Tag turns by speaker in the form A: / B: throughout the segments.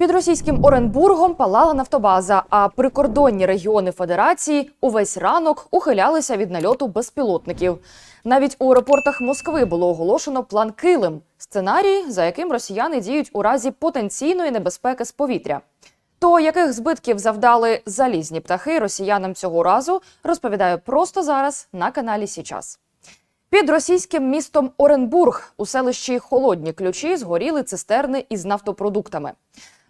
A: Під російським Оренбургом палала нафтобаза, а прикордонні регіони Федерації увесь ранок ухилялися від нальоту безпілотників. Навіть у аеропортах Москви було оголошено план Килим сценарій, за яким росіяни діють у разі потенційної небезпеки з повітря. То яких збитків завдали залізні птахи росіянам цього разу, розповідаю просто зараз на каналі Січас. Під російським містом Оренбург у селищі Холодні ключі згоріли цистерни із нафтопродуктами.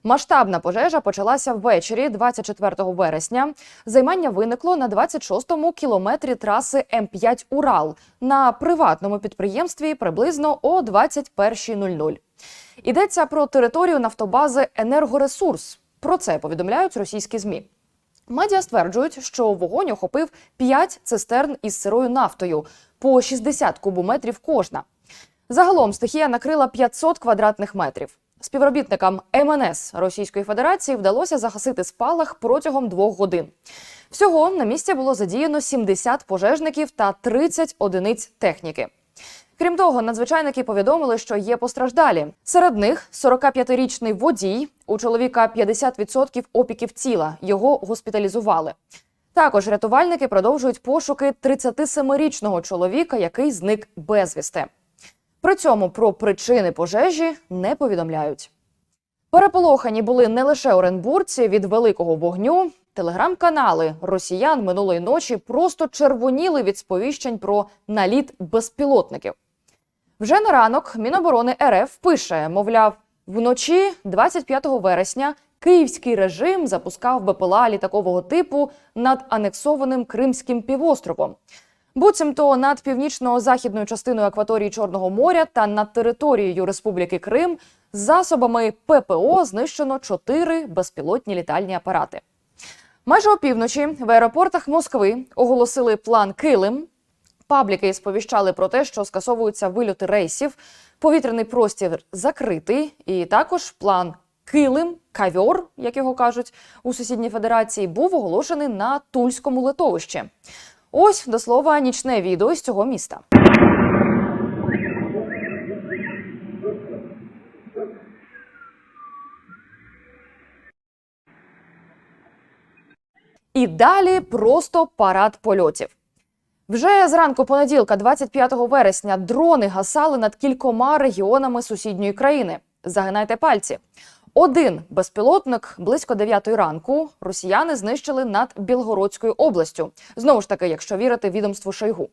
A: Масштабна пожежа почалася ввечері 24 вересня. Займання виникло на 26-му кілометрі траси М5 Урал на приватному підприємстві приблизно о 21.00. Йдеться про територію нафтобази Енергоресурс. Про це повідомляють російські змі. Медіа стверджують, що вогонь охопив 5 цистерн із сирою нафтою по 60 кубометрів кожна. Загалом стихія накрила 500 квадратних метрів. Співробітникам МНС Російської Федерації вдалося загасити спалах протягом двох годин. Всього на місці було задіяно 70 пожежників та 30 одиниць техніки. Крім того, надзвичайники повідомили, що є постраждалі. Серед них 45-річний водій. У чоловіка 50% опіків тіла. Його госпіталізували. Також рятувальники продовжують пошуки 37-річного чоловіка, який зник безвісти. При цьому про причини пожежі не повідомляють. Переполохані були не лише оренбурці від великого вогню. Телеграм-канали росіян минулої ночі просто червоніли від сповіщень про наліт безпілотників. Вже на ранок Міноборони РФ пише: мовляв, вночі 25 вересня київський режим запускав БПЛА літакового типу над анексованим Кримським півостровом. Буцімто над північно-західною частиною акваторії Чорного моря та над територією Республіки Крим засобами ППО знищено чотири безпілотні літальні апарати. Майже опівночі в аеропортах Москви оголосили план Килим. Пабліки сповіщали про те, що скасовуються вильоти рейсів, повітряний простір закритий, і також план Килим, кавьор, як його кажуть у сусідній федерації, був оголошений на Тульському литовищі. Ось до слова нічне відео з цього міста. І далі просто парад польотів. Вже зранку понеділка, 25 вересня, дрони гасали над кількома регіонами сусідньої країни. Загинайте пальці. Один безпілотник близько 9 ранку росіяни знищили над Білгородською областю. Знову ж таки, якщо вірити відомству Шойгу.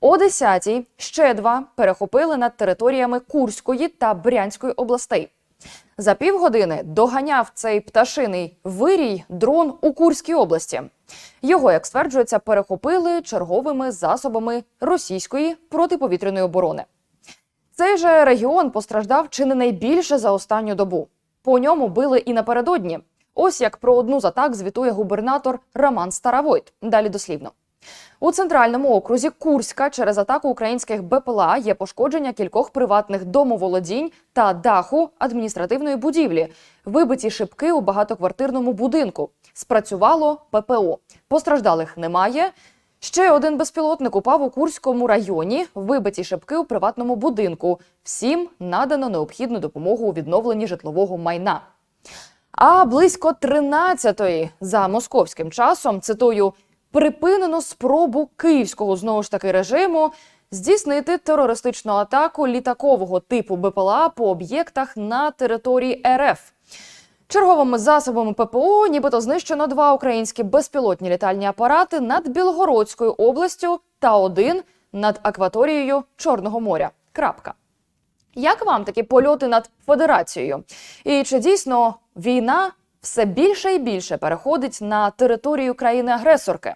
A: О 10-й ще два перехопили над територіями Курської та Брянської областей. За півгодини доганяв цей пташиний вирій дрон у Курській області. Його, як стверджується, перехопили черговими засобами російської протиповітряної оборони. Цей же регіон постраждав чи не найбільше за останню добу. По ньому били і напередодні. Ось як про одну з атак звітує губернатор Роман Старовойт. Далі дослівно. У центральному окрузі Курська через атаку українських БПЛА є пошкодження кількох приватних домоволодінь та даху адміністративної будівлі, вибиті шибки у багатоквартирному будинку. Спрацювало ППО. Постраждалих немає. Ще один безпілотник упав у Курському районі, вибиті шибки у приватному будинку. Всім надано необхідну допомогу у відновленні житлового майна. А близько 13-ї за московським часом, цитую, припинено спробу київського знову ж таки режиму здійснити терористичну атаку літакового типу БПЛА по об'єктах на території РФ. Черговими засобами ППО нібито знищено два українські безпілотні літальні апарати над Білгородською областю та один над акваторією Чорного моря. Крапка. Як вам такі польоти над Федерацією? І чи дійсно війна все більше і більше переходить на територію країни-агресорки?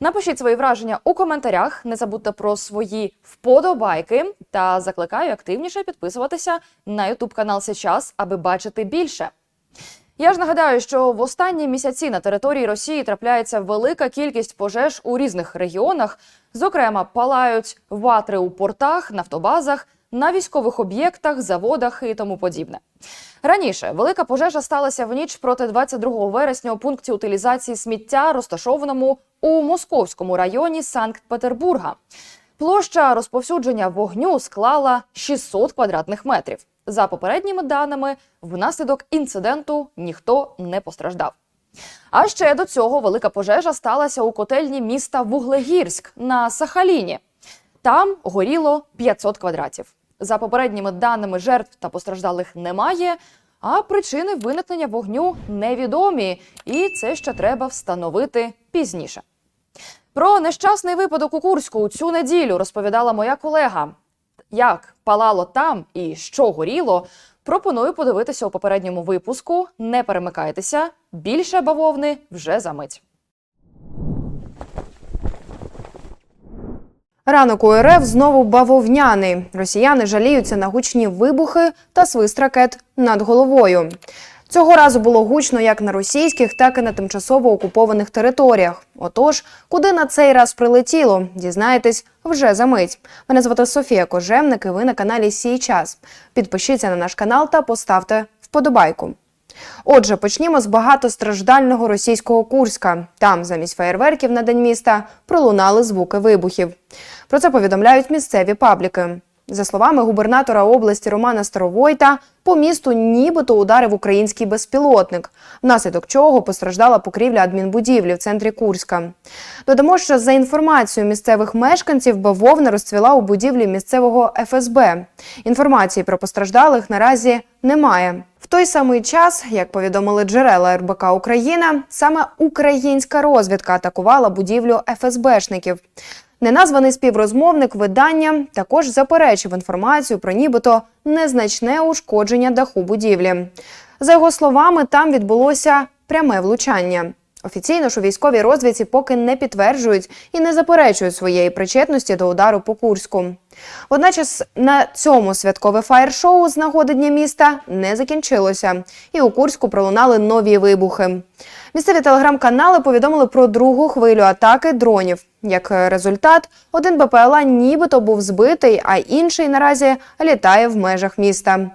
A: Напишіть свої враження у коментарях. Не забудьте про свої вподобайки та закликаю активніше підписуватися на YouTube канал Сейчас, аби бачити більше. Я ж нагадаю, що в останні місяці на території Росії трапляється велика кількість пожеж у різних регіонах. Зокрема, палають ватри у портах, нафтобазах, на військових об'єктах, заводах і тому подібне. Раніше велика пожежа сталася в ніч проти 22 вересня у пункті утилізації сміття, розташованому у московському районі Санкт-Петербурга. Площа розповсюдження вогню склала 600 квадратних метрів. За попередніми даними, внаслідок інциденту ніхто не постраждав. А ще до цього велика пожежа сталася у котельні міста Вуглегірськ на Сахаліні. Там горіло 500 квадратів. За попередніми даними жертв та постраждалих немає, а причини виникнення вогню невідомі, і це ще треба встановити пізніше. Про нещасний випадок у Курську цю неділю розповідала моя колега. Як палало там і що горіло, пропоную подивитися у попередньому випуску. Не перемикайтеся, більше бавовни вже за мить.
B: Ранок у РФ знову бавовняний. Росіяни жаліються на гучні вибухи та свист ракет над головою. Цього разу було гучно як на російських, так і на тимчасово окупованих територіях. Отож, куди на цей раз прилетіло, дізнаєтесь вже за мить. Мене звати Софія Кожевник, і ви на каналі Сій час. Підпишіться на наш канал та поставте вподобайку. Отже, почнімо з багатостраждального російського Курська. Там замість феєрверків на день міста пролунали звуки вибухів. Про це повідомляють місцеві пабліки. За словами губернатора області Романа Старовойта, по місту нібито ударив український безпілотник, внаслідок чого постраждала покрівля адмінбудівлі в центрі Курська. Додамо, що за інформацією місцевих мешканців, бавовна розцвіла у будівлі місцевого ФСБ. Інформації про постраждалих наразі немає. В той самий час, як повідомили джерела РБК Україна, саме українська розвідка атакувала будівлю ФСБшників. Неназваний співрозмовник видання також заперечив інформацію про нібито незначне ушкодження даху будівлі. За його словами, там відбулося пряме влучання. Офіційно ж у військовій розвідці поки не підтверджують і не заперечують своєї причетності до удару по Курську. Водночас на цьому святкове фаєр-шоу з нагоди Дня міста не закінчилося, і у Курську пролунали нові вибухи. Місцеві телеграм-канали повідомили про другу хвилю атаки дронів. Як результат, один БПЛА нібито був збитий, а інший наразі літає в межах міста.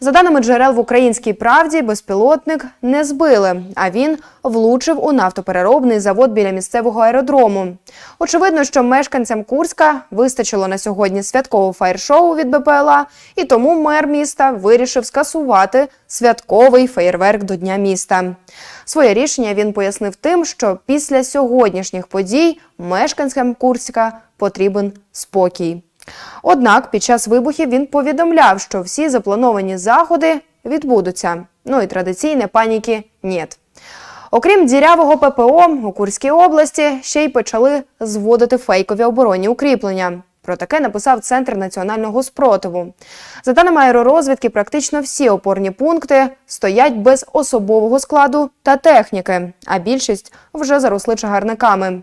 B: За даними джерел в українській правді, безпілотник не збили, а він влучив у нафтопереробний завод біля місцевого аеродрому. Очевидно, що мешканцям Курська вистачило на сьогодні святкового фаєр-шоу від БПЛА, і тому мер міста вирішив скасувати святковий феєрверк до Дня міста. Своє рішення він пояснив тим, що після сьогоднішніх подій мешканцям Курська потрібен спокій. Однак під час вибухів він повідомляв, що всі заплановані заходи відбудуться. Ну і традиційне паніки нет. Окрім дірявого ППО, у Курській області ще й почали зводити фейкові оборонні укріплення. Про таке написав Центр національного спротиву. За даними аеророзвідки, практично всі опорні пункти стоять без особового складу та техніки, а більшість вже заросли чагарниками.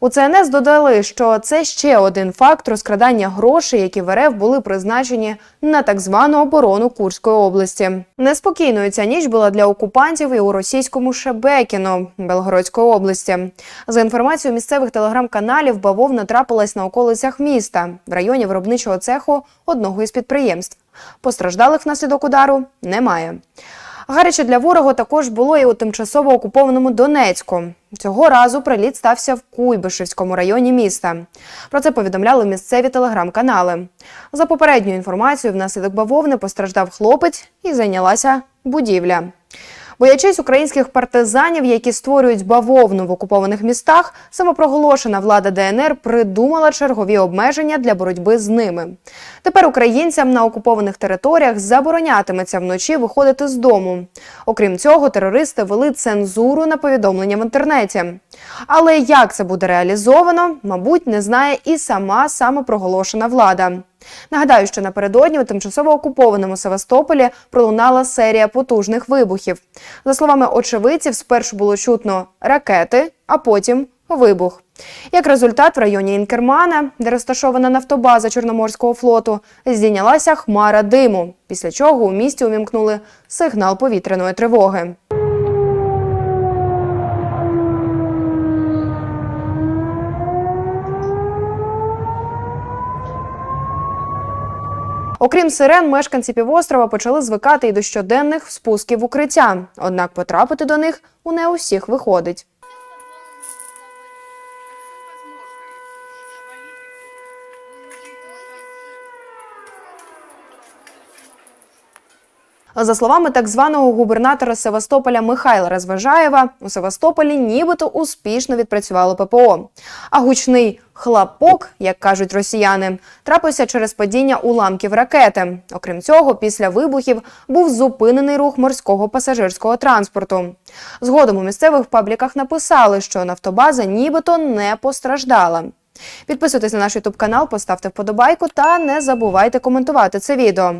B: У ЦНС додали, що це ще один факт розкрадання грошей, які в РФ були призначені на так звану оборону Курської області. Неспокійною ця ніч була для окупантів і у російському Шебекіно Белгородської області. За інформацією місцевих телеграм-каналів, бавовна трапилась на околицях міста в районі виробничого цеху одного із підприємств. Постраждалих внаслідок удару немає. Гаряче для ворога також було і у тимчасово окупованому Донецьку. Цього разу приліт стався в Куйбишевському районі міста. Про це повідомляли місцеві телеграм-канали. За попередньою інформацією, внаслідок бавовни постраждав хлопець і зайнялася будівля. Боячись українських партизанів, які створюють бавовну в окупованих містах, самопроголошена влада ДНР придумала чергові обмеження для боротьби з ними. Тепер українцям на окупованих територіях заборонятиметься вночі виходити з дому. Окрім цього, терористи вели цензуру на повідомлення в інтернеті. Але як це буде реалізовано, мабуть, не знає і сама самопроголошена влада. Нагадаю, що напередодні у тимчасово окупованому Севастополі пролунала серія потужних вибухів. За словами очевидців, спершу було чутно ракети, а потім вибух. Як результат, в районі Інкермана, де розташована нафтобаза Чорноморського флоту, здійнялася хмара диму, після чого у місті увімкнули сигнал повітряної тривоги. Окрім сирен, мешканці півострова почали звикати і до щоденних спусків укриття. Однак потрапити до них у не усіх виходить. За словами так званого губернатора Севастополя Михайла Розважаєва, у Севастополі нібито успішно відпрацювало ППО. А гучний хлопок, як кажуть росіяни, трапився через падіння уламків ракети. Окрім цього, після вибухів був зупинений рух морського пасажирського транспорту. Згодом у місцевих пабліках написали, що нафтобаза нібито не постраждала. Підписуйтесь на наш ютуб канал, поставте вподобайку та не забувайте коментувати це відео.